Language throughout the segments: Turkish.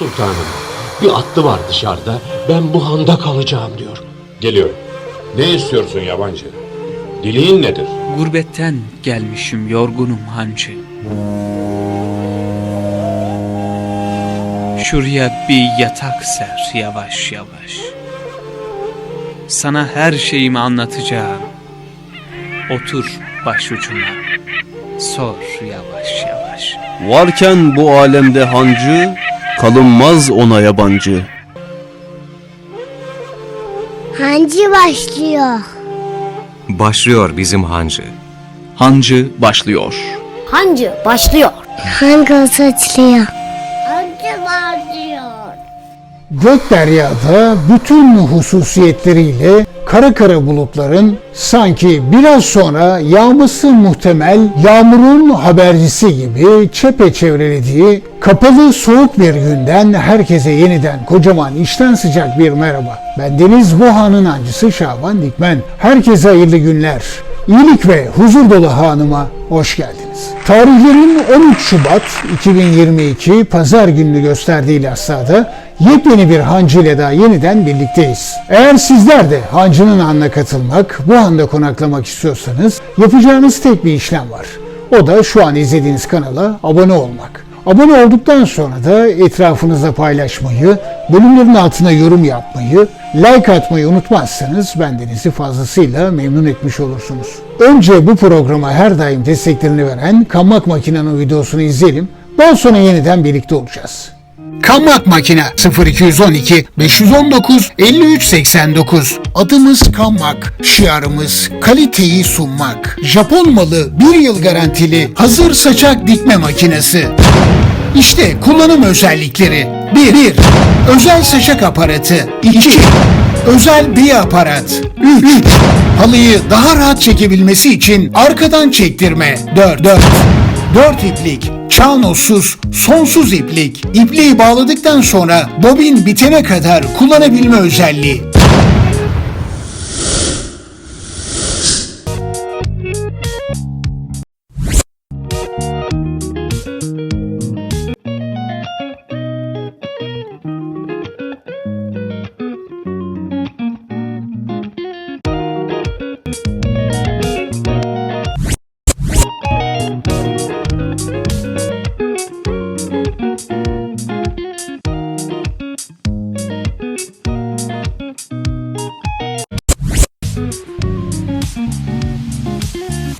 Sultanım, bir atlı var dışarıda. Ben bu handa kalacağım diyor. Geliyorum. Ne istiyorsun yabancı? Dileğin nedir? Gurbetten gelmişim yorgunum hancı. Şuraya bir yatak ser yavaş yavaş. Sana her şeyimi anlatacağım. Otur başucuma. Sor yavaş yavaş. Varken bu alemde hancı, kalınmaz ona yabancı. Hancı başlıyor. Başlıyor bizim hancı. Hancı başlıyor. Hancı başlıyor. Hancı saçlıyor. Hancı başlıyor. Gökderya'da bütün hususiyetleriyle kara kara bulutların sanki biraz sonra yağması muhtemel yağmurun habercisi gibi çepeçevrelediği kapalı soğuk bir günden herkese yeniden kocaman içten sıcak bir merhaba. Ben Deniz Boha'nın ancısı Şaban Dikmen. Herkese hayırlı günler. İyilik ve huzur dolu hanıma hoş geldiniz. Tarihlerin 13 Şubat 2022 Pazar gününü gösterdiği Lassa'da yepyeni bir hancı ile daha yeniden birlikteyiz. Eğer sizler de hancının anına katılmak, bu anda konaklamak istiyorsanız yapacağınız tek bir işlem var. O da şu an izlediğiniz kanala abone olmak. Abone olduktan sonra da etrafınızda paylaşmayı, bölümlerin altına yorum yapmayı, like atmayı unutmazsanız bendenizi fazlasıyla memnun etmiş olursunuz. Önce bu programa her daim desteklerini veren Kammak Makina'nın videosunu izleyelim. Daha sonra yeniden birlikte olacağız. Kammak Makina 0212 519 5389 Adımız Kammak, şiarımız kaliteyi sunmak. Japon malı bir yıl garantili hazır saçak dikme makinesi. İşte kullanım özellikleri. 1. 1. Özel saçak aparatı. 2. Özel bir aparat. 3. Halıyı daha rahat çekebilmesi için arkadan çektirme. 4. 4. 4 iplik. Çanosuz, sonsuz iplik. İpliği bağladıktan sonra bobin bitene kadar kullanabilme özelliği.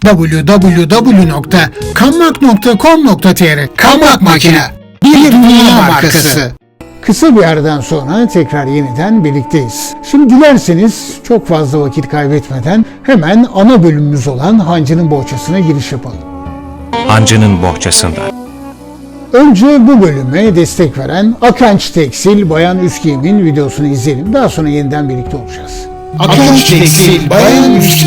www.kammak.com.tr Kammak Makine Bir dünya markası Kısa bir aradan sonra tekrar yeniden birlikteyiz. Şimdi dilerseniz çok fazla vakit kaybetmeden hemen ana bölümümüz olan Hancı'nın bohçasına giriş yapalım. Hancının bohçasında. Önce bu bölüme destek veren Akanç Tekstil Bayan Üst Giyim'in videosunu izleyelim. Daha sonra yeniden birlikte olacağız. Akanç Tekstil Bayan Üst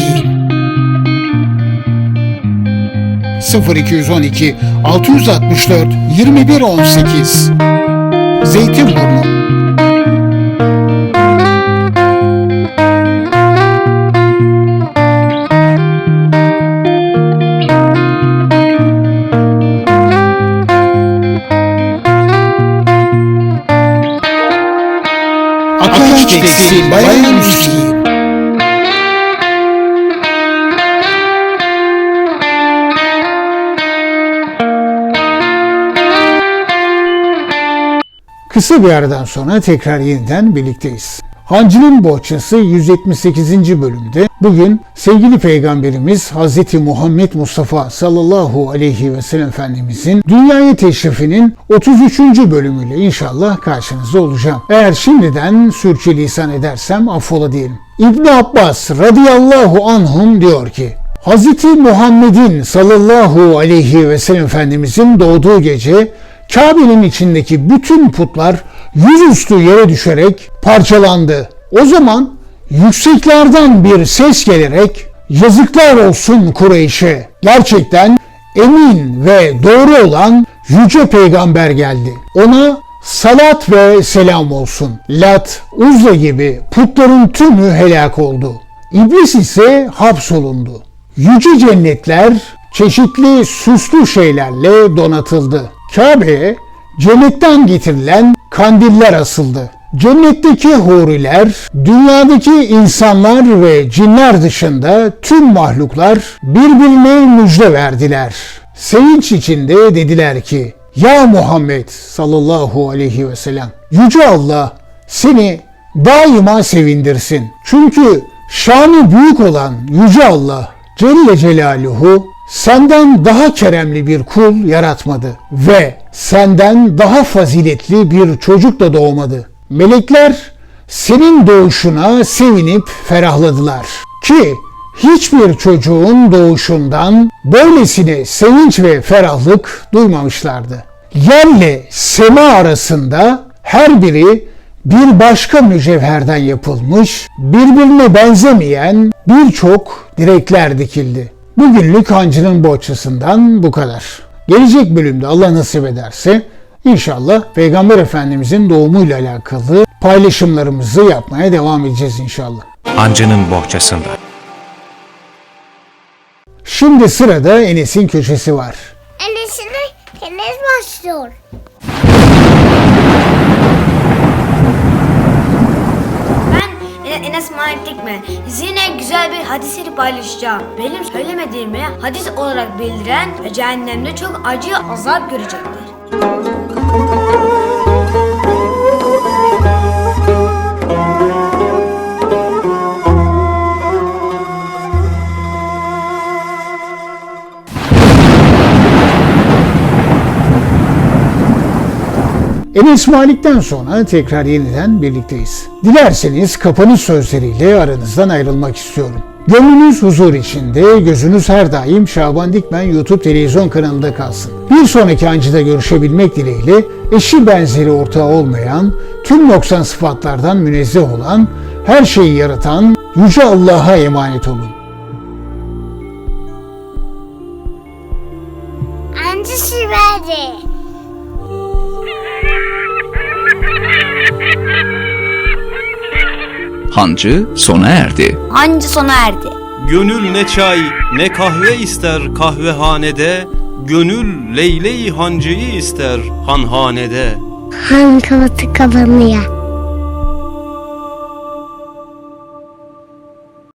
0212 664 2118. Zeytinburnu. Akanç Tekstil Bayan Üst Kısa bir aradan sonra tekrar yeniden birlikteyiz. Hancı'nın Bohçası 178. bölümde bugün sevgili peygamberimiz Hz. Muhammed Mustafa sallallahu aleyhi ve sellem Efendimizin dünyaya teşrifinin 33. bölümüyle inşallah karşınızda olacağım. Eğer şimdiden sürçülisan edersem affola diyelim. İbn Abbas radıyallahu anhum diyor ki Hz. Muhammed'in sallallahu aleyhi ve sellem Efendimizin doğduğu gece Kabe'nin içindeki bütün putlar yüzüstü yere düşerek parçalandı. O zaman yükseklerden bir ses gelerek yazıklar olsun Kureyş'e. Gerçekten emin ve doğru olan yüce peygamber geldi. Ona salat ve selam olsun. Lat, Uzza gibi putların tümü helak oldu. İblis ise hapsolundu. Yüce cennetler çeşitli süslü şeylerle donatıldı. Kabe'ye cennetten getirilen kandiller asıldı. Cennetteki huriler, dünyadaki insanlar ve cinler dışında tüm mahluklar birbirine müjde verdiler. Sevinç içinde dediler ki, Ya Muhammed sallallahu aleyhi ve sellem, Yüce Allah seni daima sevindirsin. Çünkü şanı büyük olan Yüce Allah Celle Celaluhu senden daha keremli bir kul yaratmadı ve senden daha faziletli bir çocuk da doğmadı. Melekler senin doğuşuna sevinip ferahladılar ki hiçbir çocuğun doğuşundan böylesine sevinç ve ferahlık duymamışlardı. Yerle sema arasında her biri bir başka mücevherden yapılmış, birbirine benzemeyen birçok direkler dikildi. Bugünlük hancının bohçasından bu kadar. Gelecek bölümde Allah nasip ederse inşallah Peygamber Efendimizin doğumuyla alakalı paylaşımlarımızı yapmaya devam edeceğiz inşallah. Hancının bohçasında. Şimdi sırada Enes'in köşesi var. Enesine Enes başlıyor. Ben E- Enes Malik Dikmen. Yine güzel bir hadisleri paylaşacağım. Benim söylemediğimi hadis olarak bildiren ve cehennemde çok acı azap görecektir. Enes Malik'ten sonra tekrar yeniden birlikteyiz. Dilerseniz kapanış sözleriyle aranızdan ayrılmak istiyorum. Gönlünüz huzur içinde, gözünüz her daim Şaban Dikmen YouTube televizyon kanalında kalsın. Bir sonraki ancıda görüşebilmek dileğiyle eşi benzeri ortağı olmayan, tüm noksan sıfatlardan münezzeh olan, her şeyi yaratan Yüce Allah'a emanet olun. Anca verdi. Hancı sona erdi. Hancı sona erdi. Gönül ne çay ne kahve ister kahvehanede, Gönül leyle-i hancıyı ister hanhanede. Han kavatı kapanıyor.